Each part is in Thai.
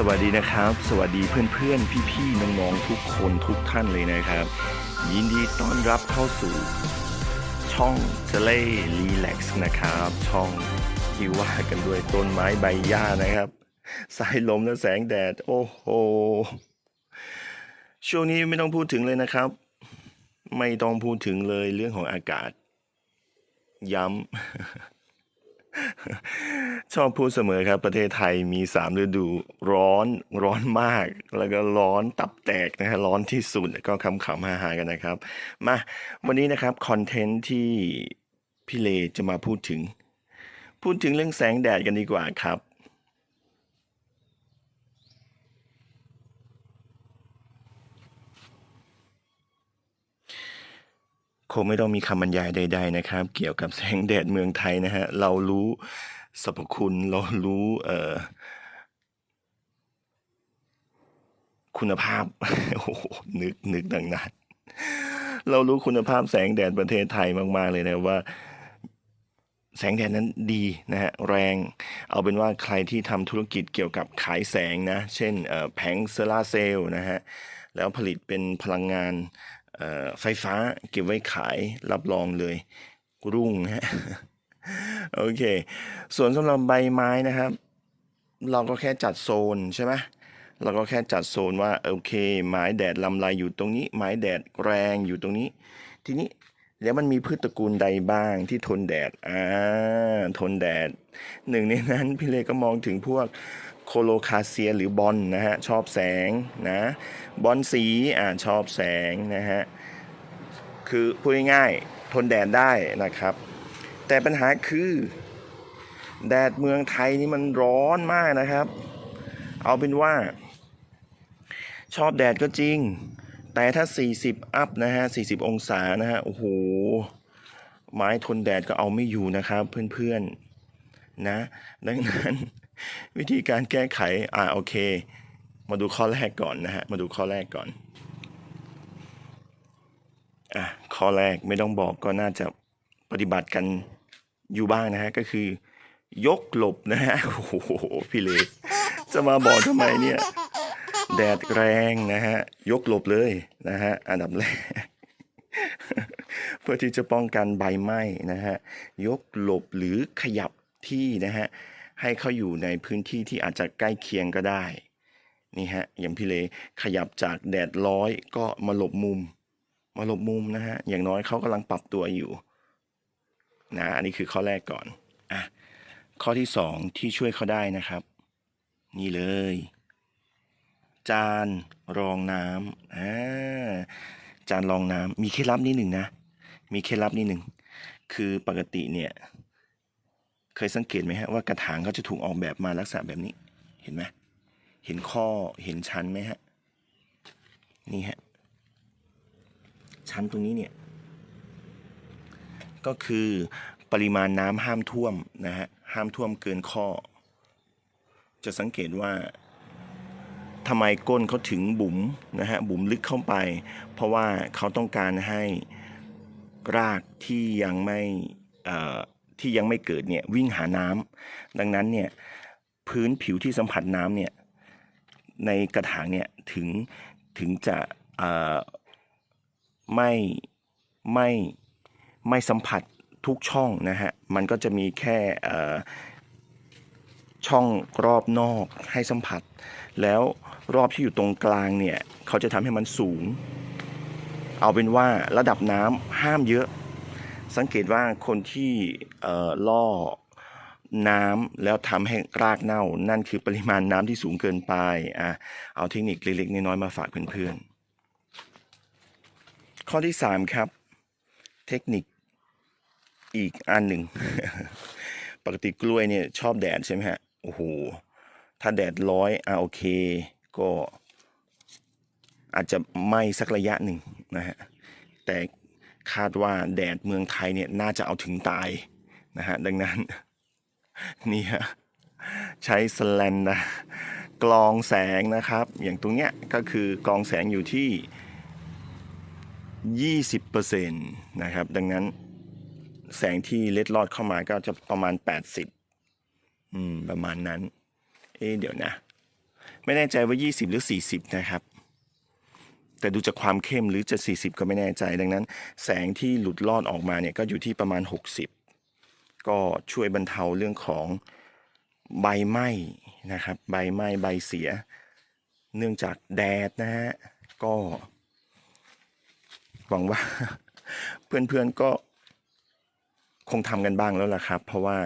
สวัสดีนะครับ สวัสดีเพื่อนๆ พี่ๆ น้องๆ ทุกคนทุกท่านเลยนะครับ ยินดีต้อนรับเข้าสู่ช่องเซเล่รีแลกซ์นะครับ ช่องที่ว่ากันด้วยต้นไม้ใบหญ้านะครับสายลมและแสงแดด โอ้โห ช่วงนี้ไม่ต้องพูดถึงเลยนะครับ ไม่ต้องพูดถึงเลยเรื่องของอากาศ ย้ำ ชอบพูดเสมอครับ ประเทศไทยมีสามฤดูร้อนร้อนมาก แล้วก็ร้อนตับแตกนะฮะร้อนที่สุดก็คำขำฮาๆกันนะครับ มาวันนี้นะครับ คอนเทนต์ที่พี่เลจะมาพูดถึง พูดถึงเรื่องแสงแดดกันดีกว่าครับ คงไม่ต้องมีคำบรรยายใด ๆ นะครับ เกี่ยวกับแสงแดดเมืองไทยนะฮะเรารู้สรรพคุณเรารู้เอ่อคุณภาพโอ้โหนึกนึกดังนั้นเรารู้คุณภาพแสงแดดประเทศไทยมากๆเลยนะว่า แสงแดดนั้นดีนะฮะแรง เอาเป็นว่าใครที่ทำธุรกิจเกี่ยวกับขายแสงนะ เช่นแผงโซลาเซลล์นะฮะแล้วผลิตเป็นพลังงาน ไฟฟ้าเก็บไว้ขายรับรองเลยรุ่งฮะโอเค ส่วนสำหรับใบไม้นะครับ เราก็แค่จัดโซนใช่ไหมเราก็แค่จัดโซนว่าโอเคไม้แดดลำไรอยู่ตรงนี้ ไม้แดดแรงอยู่ตรงนี้ ทีนี้แล้วมันมีพืชตระกูลใดบ้างที่ทนแดดอ่าทนแดดหนึ่งในนั้นพี่เลก็มองถึงพวก โคโลคาเซียหรือบอลนะฮะชอบแสงนะบอลสีอ่าชอบแสงนะฮะคือพูดง่ายๆทนแดดได้นะครับ แต่ปัญหาคือแดดเมืองไทยนี่มันร้อนมากนะครับ เอาเป็นว่า ชอบแดดก็จริง แต่ถ้า 40 อัพนะฮะ 40 องศานะฮะ โอ้โห ไม้ทนแดดก็เอาไม่อยู่นะครับเพื่อนๆ นะ ดังนั้น วิธีการแก้ไข อ่าโอเค มาดูข้อแรกก่อนนะฮะ มาดูข้อแรกก่อน อะข้อแรกไม่ต้องบอกก็น่าจะปฏิบัติกันอยู่บ้างนะฮะ ก็คือ ยกหลบนะฮะ โอ้โห พี่เล็กจะมาบอกทำไมเนี่ย แดดแรงนะฮะ ยกหลบเลยนะฮะ อันดับแรกเพื่อที่จะป้องกันใบไหม้นะฮะ ยกหลบหรือขยับที่นะฮะ ให้เขาอยู่ในพื้นที่ที่อาจจะใกล้เคียงก็ได้นี่ฮะอย่างพี่เลขยับจากแดดร้อยก็มาหลบมุม มาหลบมุมนะฮะอย่างน้อยเขากำลังปรับตัวอยู่นะอันนี้คือข้อแรกก่อนอะข้อที่สองที่ช่วยเขาได้นะครับ นี่เลย จานรองน้ำอ่าจานรองน้ำมีเคล็ดลับนิดหนึ่งนะ มีเคล็ดลับนิดหนึ่งคือปกติเนี่ย เคยสังเกตไหมฮะว่ากระถางเขาจะถูกออกแบบมาลักษณะแบบนี้ เห็นไหมเห็นข้อเห็นชั้นไหมฮะนี่ฮะชั้นตรงนี้เนี่ย ก็คือปริมาณน้ำห้ามท่วมนะฮะห้ามท่วมเกินข้อ จะสังเกตว่าทำไมก้นเขาถึงบุ๋มนะฮะบุ๋มลึกเข้าไป เพราะว่าเขาต้องการให้รากที่ยังไม่ ที่ยังไม่เกิดเนี่ยวิ่งหาน้ำดังนั้นเนี่ยพื้นผิวที่สัมผัสน้ำเนี่ยในกระถางเนี่ยถึงถึงจะไม่ไม่ไม่สัมผัสทุกช่องนะฮะมันก็จะมีแค่ช่องรอบนอกให้สัมผัส แล้วรอบที่อยู่ตรงกลางเนี่ยเขาจะทำให้มันสูง เอาเป็นว่าระดับน้ำห้ามเยอะ สังเกตว่าคนที่ล่อน้ำแล้วทำให้รากเน่า นั่นคือปริมาณน้ำที่สูงเกินไปอะเอาเทคนิคเล็กๆน้อยๆมาฝากเพื่อนๆ ข้อที่สามครับ เทคนิคอีกอันหนึ่ง ปกติกล้วยเนี่ยชอบแดดใช่ไหมฮะ โอ้โห ถ้าแดดร้อยอ่าโอเค ก็อาจจะไหม้สักระยะหนึ่งนะฮะ แต่ คาดว่าแดดเมืองไทยเนี่ยน่าจะเอาถึงตายนะฮะดังนั้นนี่ฮะใช้สแลนนะกรองแสงนะครับ อย่างตรงเนี้ยก็คือกรองแสงอยู่ที่ 20%นะครับ ดังนั้นแสงที่เล็ดลอดเข้ามาก็จะประมาณ 80 อืม ประมาณนั้น เอ๊เดี๋ยวนะ ไม่แน่ใจว่า 20 หรือ 40 นะครับ แต่ดูจากความเข้มหรือจะ 40 ก็ไม่แน่ใจ ดังนั้น แสงที่หลุดลอดออกมาเนี่ยก็อยู่ที่ประมาณ 60 ก็ช่วยบรรเทาเรื่องของใบไหม้นะครับ ใบไหม้ใบเสีย เนื่องจากแดดนะฮะ ก็ หวังว่า เพื่อนๆก็คงทำกันบ้างแล้วล่ะครับ เพราะว่า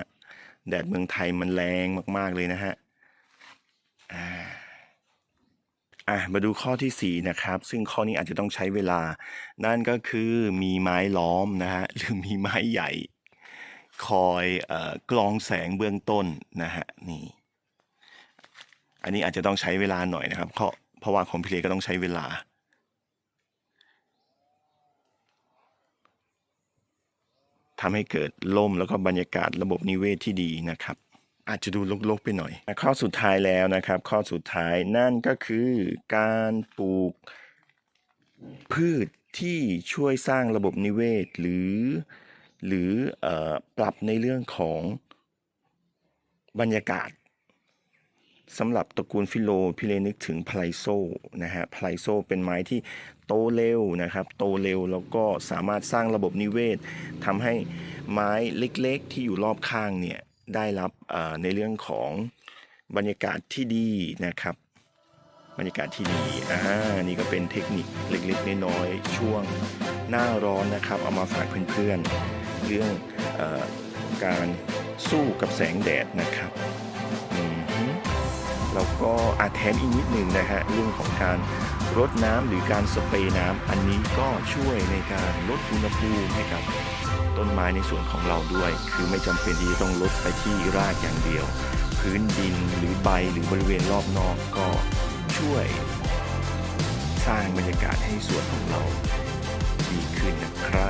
แดดเมืองไทยมันแรงมาก ๆเลยนะฮะอ่า อะมาดูข้อที่ 4 นะครับ ซึ่งข้อนี้อาจจะต้องใช้เวลา นั่นก็คือมีไม้ล้อมนะฮะหรือมีไม้ใหญ่ คอยเอ่อกรองแสงเบื้องต้นนะฮะนี่อันนี้อาจจะต้องใช้เวลาหน่อยนะครับเพราะเพราะว่าคอมพิเตอร์ก็ต้องใช้เวลา ทำให้เกิดล่มแล้วก็บรรยากาศระบบนิเวศที่ดีนะครับ อาจจะดูลกๆไปหน่อย ข้อสุดท้ายแล้วนะครับ ข้อสุดท้ายนั่นก็คือการปลูกพืชที่ช่วยสร้างระบบนิเวศ หรือ หรือออปรับในเรื่องของบรรยากาศสำหรับตระกูลฟิโลพี่เลนึกถึงไพลโซนะฮะไพลโซเป็นไม้ที่โตเร็วนะครับ โตเร็วแล้วก็สามารถสร้างระบบนิเวศทำให้ไม้เล็กๆ ที่อยู่รอบข้างเนี่ย ได้รับในเรื่องของบรรยากาศที่ดีนะครับ บรรยากาศที่ดีอ่านี่ก็เป็นเทคนิคเล็กๆน้อยๆช่วงหน้าร้อนนะครับ เอามาฝากเพื่อนๆ เรื่องอการสู้กับแสงแดดนะครับแล้วก็อาจแถมอีกนิดหนึ่งนะฮะเรื่องของการ รดน้ำหรือการสเปรย์น้ำอันนี้ก็ช่วยในการลดอุณหภูมิให้กับต้นไม้ในส่วนของเราด้วย คือไม่จำเป็นที่จะต้องลดไปที่รากอย่างเดียว พื้นดินหรือใบหรือบริเวณรอบนอกก็ช่วยสร้างบรรยากาศให้สวนของเราดีขึ้นนะครับ